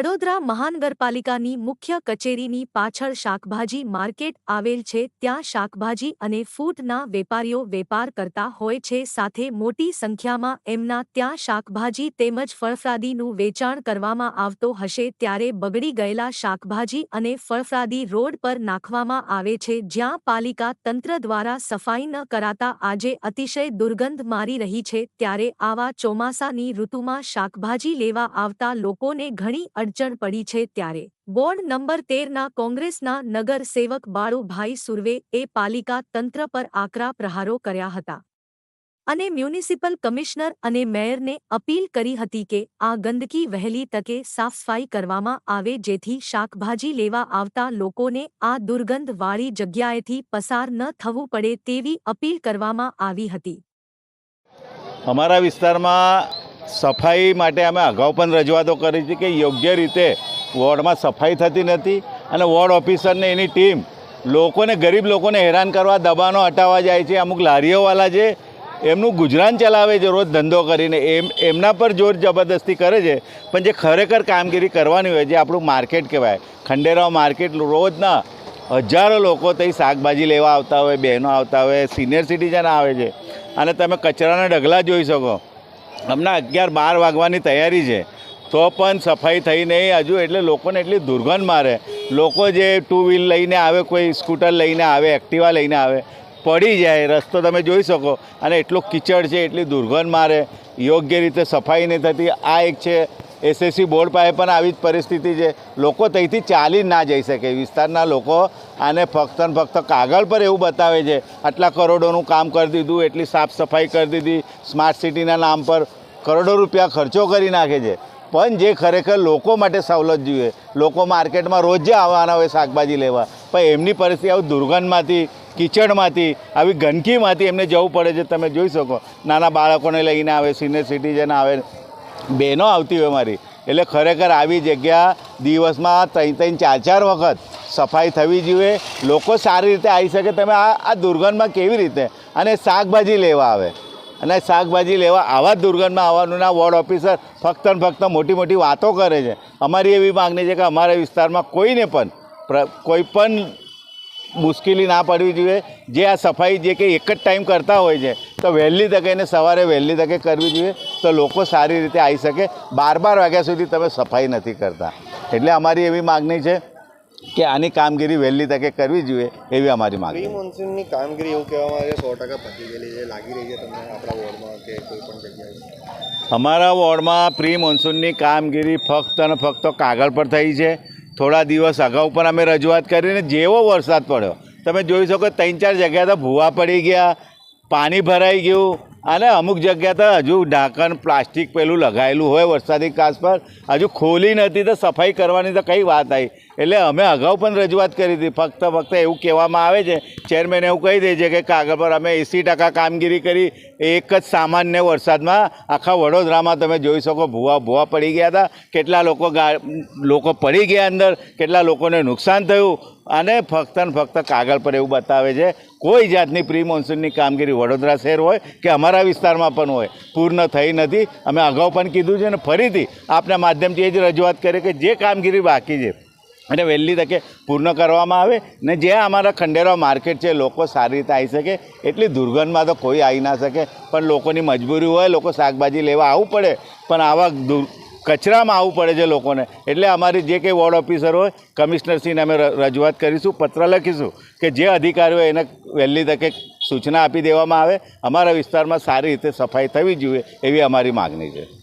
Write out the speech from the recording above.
વડોદરા મહાનગરપાલિકાની મુખ્ય કચેરીની પાછળ શાકભાજી માર્કેટ આવેલ છે. ત્યાં શાકભાજી અને ફૂટના વેપારીઓ વેપાર કરતા હોય છે. સાથે મોટી સંખ્યામાં એમના ત્યાં શાકભાજી તેમજ ફળફળાદીનું વેચાણ કરવામાં આવતો હશે. ત્યારે બગડી ગયેલા શાકભાજી અને ફળફળાદી રોડ પર નાખવામાં આવે છે. જ્યાં પાલિકા તંત્ર દ્વારા સફાઈ ન કરાતા આજે અતિશય દુર્ગંધ મારી રહી છે. ત્યારે આવા ચોમાસાની ઋતુમાં શાકભાજી લેવા આવતા લોકોને ઘણી અડચણ પડી છે ત્યારે. વોર્ડ નંબર તેરના કોંગ્રેસના નગર સેવક બાળુભાઈ સુરવે એ પાલિકા તંત્ર પર આકરા પ્રહારો કર્યા હતા. અને મ્યુનિસિપલ કમિશનર અને મેયરને અપીલ કરી હતી કે આ ગંદકી વહેલી તકે સાફસફાઈ કરવામાં આવે જેથી શાકભાજી લેવા આવતા લોકોને આ દુર્ગંધવાળી જગ્યાએથી પસાર ન થવું પડે તેવી અપીલ કરવામાં આવી હતી. અમારા વિસ્તારમાં સફાઈ માટે અમે અગાઉ પણ રજૂઆતો કરી હતી કે યોગ્ય રીતે વોર્ડમાં સફાઈ થતી નથી અને વોર્ડ ઓફિસરને એની ટીમ લોકોને, ગરીબ લોકોને હેરાન કરવા દબાણો હટાવવા જાય છે. અમુક લારીઓવાળા છે એમનું ગુજરાન ચલાવે છે, રોજ ધંધો કરીને. એમ, એમના પર જોર જબરદસ્તી કરે છે. પણ જે ખરેખર કામગીરી કરવાની હોય, જે આપણું માર્કેટ કહેવાય, ખંડેરાવ માર્કેટ રોજના હજારો લોકો ત્યાં શાકભાજી લેવા આવતા હોય, બહેનો આવતા હોય, સિનિયર સિટીઝન આવે છે. અને તમે કચરાના ઢગલા જોઈ શકો. હમણાં અગિયાર બાર વાગવાની તૈયારી છે. તો પણ સફાઈ થઈ નહીં. હજુ એટલે લોકોને એટલી દુર્ગંધ મારે. લોકો જે ટુ વ્હીલ લઈને આવે, કોઈ સ્કૂટર લઈને આવે એક્ટિવા લઈને આવે, પડી જાય. રસ્તો તમે જોઈ શકો. અને એટલો કીચડ છે, એટલી દુર્ગંધ મારે. યોગ્ય રીતે સફાઈ નહીં થતી. આ એક છે એસએસસી બોર્ડ પાસે પણ આવી જ પરિસ્થિતિ છે. લોકો ત્યાંથી ચાલી ના જઈ શકે. વિસ્તારના લોકો આને ફક્ત ને ફક્ત કાગળ પર એવું બતાવે છે. આટલા કરોડોનું કામ કરી દીધું, એટલી સાફ સફાઈ કરી દીધી, સ્માર્ટ સિટીના નામ પર કરોડો રૂપિયા ખર્ચો કરી નાખે છે. પણ જે ખરેખર લોકો માટે સવલત જોઈએ, લોકો માર્કેટમાં રોજ જે આવવાના હોય શાકભાજી લેવા. પણ એમની પરિસ્થિતિ આવી દુર્ગંધમાંથી, કિચડમાંથી, આવી ગંદકીમાંથી એમને જવું પડે છે. તમે જોઈ શકો, નાના બાળકોને લઈને આવે, સિનિયર સિટીઝન આવે બહેનો આવતી હોય મારી. એટલે ખરેખર આવી જગ્યા દિવસમાં ત્રણ ત્રણ, ચાર ચાર વખત સફાઈ થવી જોઈએ. લોકો સારી રીતે આવી શકે. તમે આ આ દુર્ગંધમાં કેવી રીતે? અને શાકભાજી લેવા આવે. અને શાકભાજી લેવા આવા દુર્ગંધમાં આવવાનું ના વોર્ડ ઓફિસર ફક્ત ને ફક્ત મોટી મોટી વાતો કરે છે. અમારી એવી માગણી છે કે અમારા વિસ્તારમાં કોઈને પણ કોઈ પણ મુશ્કેલી ના પડવી જોઈએ. જે આ સફાઈ જે કે એક જ ટાઈમ કરતા હોય છે તો વહેલી તકે એને સવારે વહેલી તકે કરવી જોઈએ તો લોકો સારી રીતે આવી શકે. બાર બાર વાગ્યા સુધી તમે સફાઈ નથી કરતા. એટલે અમારી એવી માગણી છે કે આની કામગીરી વહેલી તકે કરવી જોઈએ એવી અમારી માગણી પ્રી મોન્સૂનની કામગીરી એવું કહેવામાં આવે છે સો ટકા પતી ગયેલી છે લાગી રહી છે તમને આપણા વોર્ડમાં કે કોઈ પણ જગ્યાએ? અમારા વોર્ડમાં પ્રી મોન્સૂનની કામગીરી ફક્ત અને ફક્ત કાગળ પર થઈ છે. થોડા દિવસ અગાઉ પણ અમે રજૂઆત કરીને જેવો વરસાદ પડ્યો. તમે જોઈ શકો ત્રણ ચાર જગ્યા તો ભૂવા પડી ગયા, પાણી ભરાઈ ગયું અને અમુક જગ્યા તો હજુ ઢાંકણ, પ્લાસ્ટિક પેલું લગાવેલું હોય વરસાદી કાચ પર. હજુ ખોલી નથી તો સફાઈ કરવાની તો કઈ વાત આવી એટલે અમે અગાઉ પણ રજૂઆત કરી હતી. ફક્ત ફક્ત એવું કહેવામાં આવે છે. ચેરમેન એવું કહી દે છે કે કાગળ પર અમે એંસી ટકા કામગીરી કરી. એક જ સામાન્ય વરસાદમાં આખા વડોદરામાં તમે જોઈ શકો ભૂવા ભૂવા પડી ગયા હતા. કેટલા લોકો લોકો પડી ગયા અંદર. કેટલા લોકોને નુકસાન થયું. અને ફક્ત ને ફક્ત કાગળ પર એવું બતાવે છે. કોઈ જાતની પ્રી મોન્સૂનની કામગીરી વડોદરા શહેર હોય કે અમારા વિસ્તારમાં પણ હોય. પૂર્ણ થઈ નથી. અમે અગાઉ પણ કીધું છે અને ફરીથી આપના માધ્યમથી એ જ રજૂઆત કરી કે જે કામગીરી બાકી છે અને વહેલી તકે પૂર્ણ કરવામાં આવે ને જે અમારા ખંડેરા માર્કેટ છે, લોકો સારી રીતે આવી શકે. એટલી દુર્ગંધમાં તો કોઈ આવી ના શકે. પણ લોકોની મજબૂરી હોય, લોકો શાકભાજી લેવા આવવું પડે. પણ આવા દુર, કચરામાં આવવું પડે છે લોકોને. એટલે અમારી જે કંઈ વોર્ડ ઓફિસર હોય કમિશનરશ્રીને અમે રજૂઆત કરીશું, પત્ર લખીશું કે જે અધિકારી હોય એને વહેલી તકે સૂચના આપી દેવામાં આવે. અમારા વિસ્તારમાં સારી રીતે સફાઈ થવી જોઈએ એવી અમારી માગણી છે.